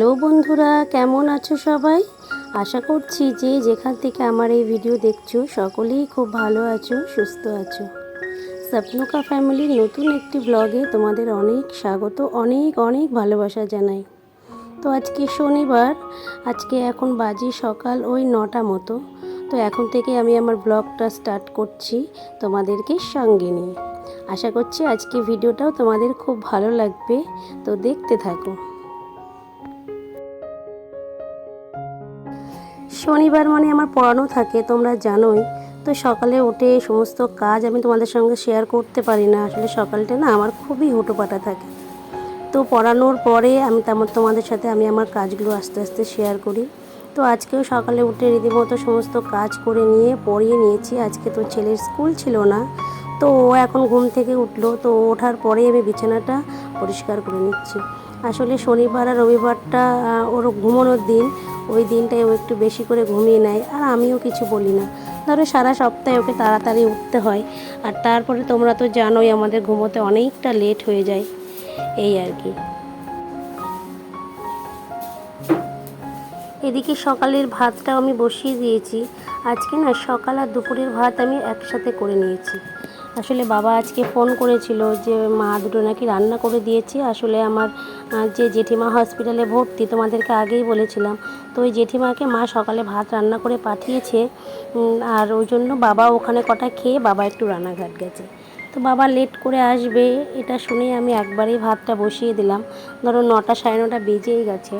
Hello বন্ধুরা, কেমন আছো সবাই? আশা করছি যে যেখান থেকে আমার এই ভিডিও দেখছ, সকলেই খুব ভালো আছো, সুস্থ আছো। স্বপ্নকা ফ্যামিলির নতুন একটি ব্লগে তোমাদের অনেক স্বাগত, অনেক অনেক ভালোবাসা জানাই। তো আজকে শনিবার, আজকে এখন বাজে সকাল ওই নটা মতো। তো এখন থেকে আমি আমার ব্লগটা স্টার্ট করছি তোমাদেরকে সঙ্গে নিয়ে। আশা করছি আজকে ভিডিওটাও তোমাদের খুব ভালো লাগবে, তো দেখতে থাকো। শনিবার মানে আমার পড়ানো থাকে, তোমরা জানোই। তো সকালে উঠে সমস্ত কাজ আমি তোমাদের সঙ্গে শেয়ার করতে পারি না। আসলে সকালটা না আমার খুবই হুটোপাটা থাকে। তো পড়ানোর পরে আমি তেমন তোমাদের সাথে আমি আমার কাজগুলো আস্তে আস্তে শেয়ার করি। তো আজকেও সকালে উঠে রীতিমতো সমস্ত কাজ করে নিয়ে, পড়িয়ে নিয়েছি। আজকে তো ছেলের স্কুল ছিল না। তো ও এখন ঘুম থেকে উঠল। তো ওঠার পরে আমি বিছানাটা পরিষ্কার করে নিচ্ছি। আসলে শনিবার আর রবিবারটা ওর ঘুমানোর দিন ওই দিনটায় ও একটু বেশি করে ঘুমিয়ে নেয়, আর আমিও কিছু বলি না। ধরো সারা সপ্তাহে ওকে তাড়াতাড়ি উঠতে হয়, আর তারপরে তোমরা তো জানোই আমাদের ঘুমোতে অনেকটা লেট হয়ে যায়, এই আর কি। এদিকে সকালের ভাতটাও আমি বসিয়ে দিয়েছি, আজকে না সকাল আর দুপুরের ভাত আমি একসাথে করে নিয়েছি। আসলে বাবা আজকে ফোন করেছিল যে, মা, দুটো নাকি রান্না করে দিয়েছে। আসলে আমার যে জেঠিমা হসপিটালে ভর্তি তোমাদেরকে আগেই বলেছিলাম। তো ওই জেঠিমাকে মা সকালে ভাত রান্না করে পাঠিয়েছে। আর ওই জন্য বাবা ওখানে কটা খেয়ে বাবা একটু রানাঘাট গেছে। তো বাবা লেট করে আসবে, এটা শুনে আমি একবারেই ভাতটা বসিয়ে দিলাম। ধরো নটা সাড়ে নটা বেজেই গেছে।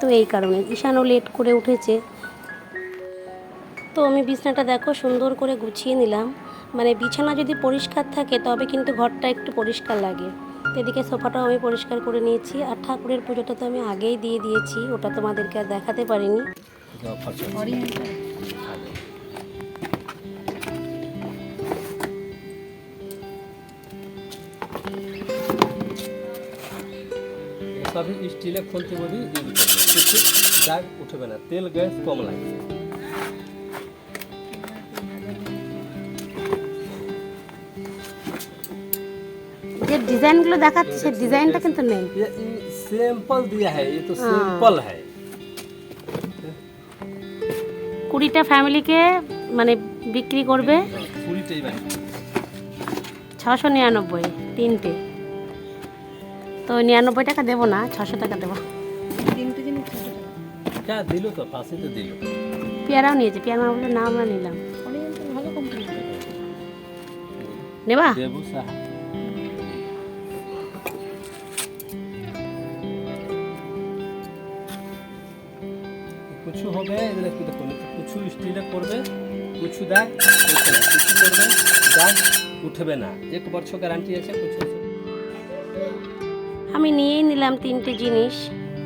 তো এই কারণে ঈশানও লেট করে উঠেছে। তো আমি বিছানাটা দেখো সুন্দর করে গুছিয়ে নিলাম। মানে বিছানা যদি পরিষ্কার থাকে, তবে কিন্তু ঘরটা একটু পরিষ্কার লাগে। এদিকে সোফাটাও আমি পরিষ্কার করে নিয়েছি, আর ঠাকুরের পুজোটা তো আমি আগেই দিয়ে দিয়েছি, ওটা তোমাদেরকে আর দেখাতে পারিনি। স্টিলে খুলতে বলি উঠবে না। তেল, গ্যাস কম লাগবে। যে ডিজাইনগুলো দেখাচ্ছে সেই ডিজাইনটা কিন্তু নেই ये सैंपल दिया है ये तो सैंपल है কুড়িটা ফ্যামিলিকে মানে বিক্রি করবে पूरी टाइप है ছশো নিরানব্বই তিনটে তো নিরানব্বই টাকা দেবো না ছশো টাকা দেবো क्या दिलो तो फांसी तो दिलो পেয়ারাও নিয়েছে পেয়ারা বলে না আমরা নিলাম নেবা কুচু হবে? এগুলো কি দেখুন কুচু স্টিলে করবে। কুচু দাগ কুচু করবে দাগ উঠবে না। এক বছর গ্যারান্টি আছে কুচু আমি নিয়েই নিলাম তিনটে জিনিস।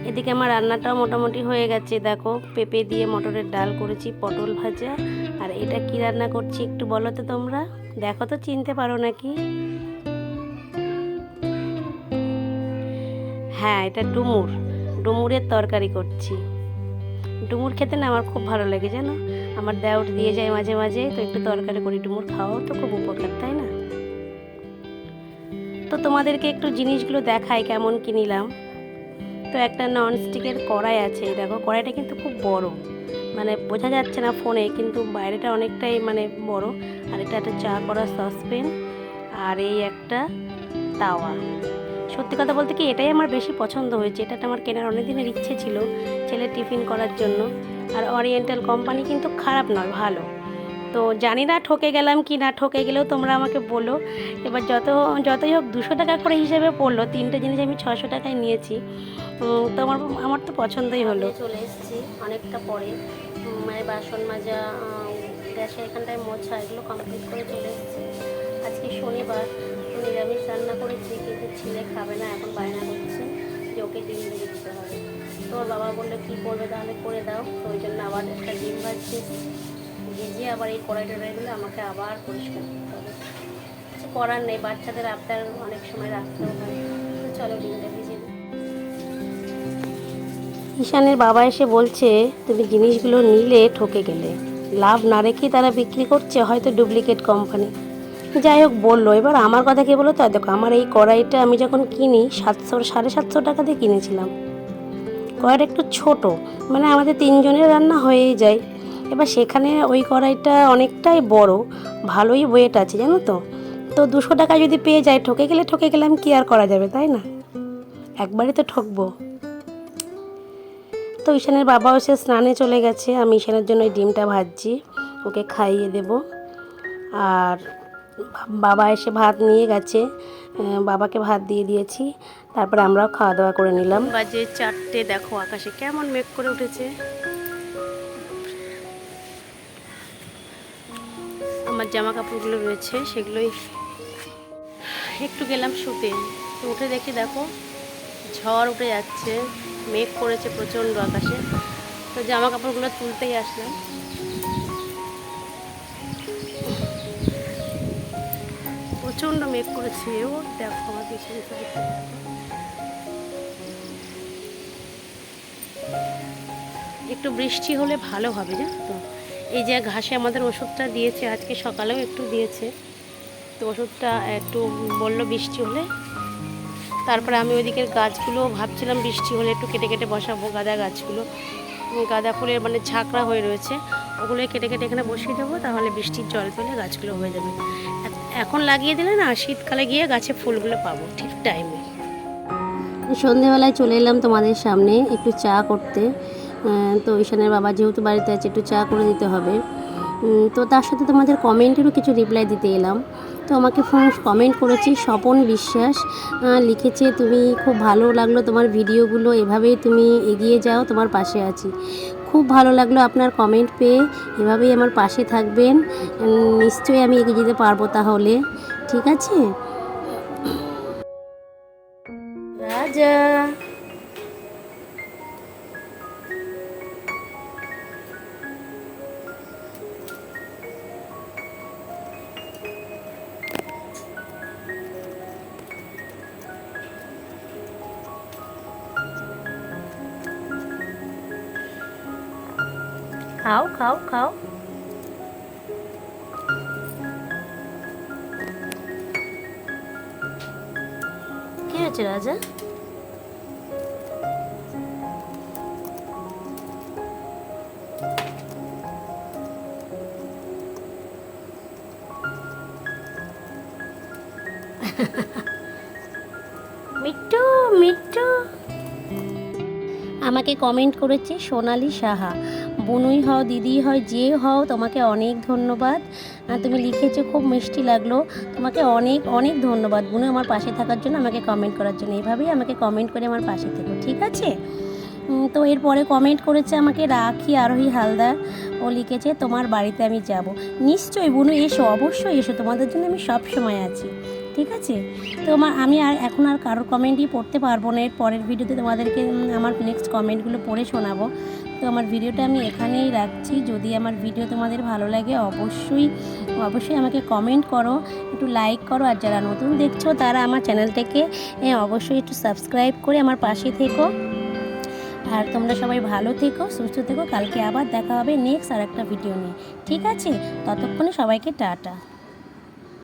এদিকে আমার রান্নাটাও মোটামুটি হয়ে গেছে, দেখো। পেঁপে দিয়ে মটরের ডাল করেছি, পটল ভাজা। আর এটা কি রান্না করছি একটু বলো তো তোমরা? দেখো তো, চিনতে পারো নাকি? হ্যাঁ এটা ডুমুর। ডুমুরের তরকারি করছি। ডুমুর খেতে না আমার খুব ভালো লাগে, জানো? আমার দেওর দিয়ে যায় মাঝে মাঝে, তো একটু তরকারি করি, ডুমুর খাওয়াও তো খুব উপকার, তাই না? তো তোমাদেরকে একটু জিনিসগুলো দেখাই কেমন কি নিলাম। তো একটা ননস্টিকের কড়াই আছে দেখো, কড়াইটা কিন্তু খুব বড়। মানে বোঝা যাচ্ছে না ফোনে, কিন্তু বাইরেটা অনেকটাই মানে বড়। আর এটা একটা চা করার সসপেন আর এই একটা তাওয়া। সত্যি কথা বলতে কি, এটাই আমার বেশি পছন্দ হয়েছে। এটা আমার কেনার অনেক দিনের ইচ্ছে ছিল ছেলে টিফিন করার জন্য। আর অরিয়েন্টাল কোম্পানি কিন্তু খারাপ নয়, ভালো। তো জানি না ঠকে গেলাম কি না, ঠকে গেলেও তোমরা আমাকে বলো। এবার যত, যতই হোক দুশো টাকা করে হিসেবে পড়ল, তিনটে জিনিস আমি ছশো টাকায় নিয়েছি। তো আমার আমার তো পছন্দই হলো। চলে এসেছি অনেকটা পরে। মানে বাসন মাজা গ্যাসে এখানটায় মোছা, এগুলো কমপ্লিট করে চলে এসেছি। আজকে শনিবার। নিরামিষ রান্না করেছি কিন্তু ছেলে খাবে না, এখন বায়না করছে যে ওকে ডিম দিয়ে দিতে হবে। তো ওর বাবা বলল, কী করবে তাহলে করে দাও। তো ওই জন্য আবার একটা ডিম ভাজছি। ভিজিয়ে আবার এই কড়াই টড়াইগুলো আমাকে আবার পরিষ্কার করতে হবে। কিছু করার নেই, বাচ্চাদের আবদার অনেক সময় রাখতেও হয় তো চলো ডিমটা দিই। ঈশানের বাবা এসে বলছে, তুমি জিনিসগুলো নিলে ঠকে গেলে। লাভ না রেখেই তারা বিক্রি করছে, হয়তো ডুপ্লিকেট কোম্পানি। যাই হোক বলল, এবার আমার কথা কি বলো তো দেখো, আমার এই কড়াইটা আমি যখন কিনি সাতশো, সাড়ে সাতশো টাকা দিয়ে কিনেছিলাম। কড়াইটা একটু ছোট মানে আমাদের তিনজনের রান্না হয়েই যায়। এবার সেখানে ওই কড়াইটা অনেকটাই বড়, ভালোই ওয়েট আছে, জানো তো? তো দুশো টাকা যদি পেয়ে যায়, ঠকে গেলে, ঠকে গেলাম কি আর করা যাবে, তাই না? একবারই তো ঠকবো। তো ঈশানের বাবাও সে স্নানে চলে গেছে, আমি ঈশানের জন্য ওই ডিমটা ভাজছি, ওকে খাইয়ে দেব। আর বাবা এসে ভাত নিয়ে গেছে। বাবাকে ভাত দিয়ে দিয়েছি। তারপরে আমরাও খাওয়া দাওয়া করে নিলাম। বাজে চারটে, দেখো আকাশে কেমন মেঘ করে উঠেছে। আমার জামা কাপড়গুলো রয়েছে, সেগুলোই একটু গেলাম শুতে। উঠে দেখি দেখো, ঝড় উঠে যাচ্ছে, মেঘ করেছে প্রচণ্ড আকাশে। তো জামা কাপড়গুলো তুলতেই আসলাম। প্রচণ্ড মেঘ করেছে, ও দেখো আমার পিছনে একটু বৃষ্টি হলে ভালো হবে, জানো তো? এই যে ঘাসে আমাদের ওষুধটা দিয়েছে, আজকে সকালেও একটু দিয়েছে। তো ওষুধটা একটু বলল বৃষ্টি হলে। তারপরে আমি ওইদিকের গাছগুলো ভাবছিলাম বৃষ্টি হলে একটু কেটে কেটে বসাবো, গাঁদা গাছগুলো। গাঁদা ফুলের মানে ঝাঁকড়া হয়ে রয়েছে ওগুলো কেটে কেটে এখানে বসিয়ে দেবো, তাহলে বৃষ্টির জল পেলে গাছগুলো হয়ে যাবে। এখন লাগিয়ে দিলে না, শীতকালে গিয়ে গাছে ফুলগুলো পাবো, ঠিক টাইমে সন্ধেবেলায় চলে এলাম তোমাদের সামনে একটু চা করতে। তো ঈশানের বাবা যেহেতু বাড়িতে আছে, একটু চা করে দিতে হবে। তো তার সাথে তোমাদের কমেন্টেরও কিছু রিপ্লাই দিতে এলাম। তো আমাকে ফোন কমেন্ট করেছি স্বপন বিশ্বাস লিখেছে, তুমি খুব ভালো লাগল তোমার ভিডিওগুলো এভাবেই তুমি এগিয়ে যাও, তোমার পাশে আছি। খুব ভালো লাগল আপনার কমেন্ট পেয়ে। এভাবেই আমার পাশে থাকবেন। নিশ্চয়ই আমি এগিয়ে যেতে পারব তাহলে। ঠিক আছে? রাজা! খাও খাও খাও কি হয়েছে রাজা আমাকে কমেন্ট করেছে, সোনালি সাহা। বুনুই হও দিদি হয় যে হও, তোমাকে অনেক ধন্যবাদ। তুমি লিখেছো, খুব মিষ্টি লাগল। তোমাকে অনেক অনেক ধন্যবাদ। বুনু আমার পাশে থাকার জন্য আমাকে কমেন্ট করার জন্য। এইভাবেই আমাকে কমেন্ট করে আমার পাশে থেকো, ঠিক আছে? তো এরপরে কমেন্ট করেছে আমাকে রাখি আরোহী হালদার। ও লিখেছে, তোমার বাড়িতে আমি যাব। নিশ্চয়ই বুনু, এসো, অবশ্যই এসো। তোমাদের জন্য আমি সব সময় আছি। ঠিক আছে? তো আমি আর এখন আর কারোর কমেন্টই পড়তে পারব না। এর পরের ভিডিওতে তোমাদেরকে আমার নেক্সট কমেন্টগুলো পড়ে শোনাবো। তো আমার ভিডিওটা আমি এখানেই রাখছি। যদি আমার ভিডিও তোমাদের ভালো লাগে, অবশ্যই অবশ্যই আমাকে কমেন্ট করো, একটু লাইক করো। আর যারা নতুন দেখছ, তারা আমার চ্যানেলটাকে অবশ্যই একটু সাবস্ক্রাইব করে আমার পাশে থেকো। আর তোমরা সবাই ভালো থেকো, সুস্থ থেকো। কালকে আবার দেখা হবে নেক্সট আর একটা ভিডিও নিয়ে। ঠিক আছে? ততক্ষণে সবাইকে টাটা।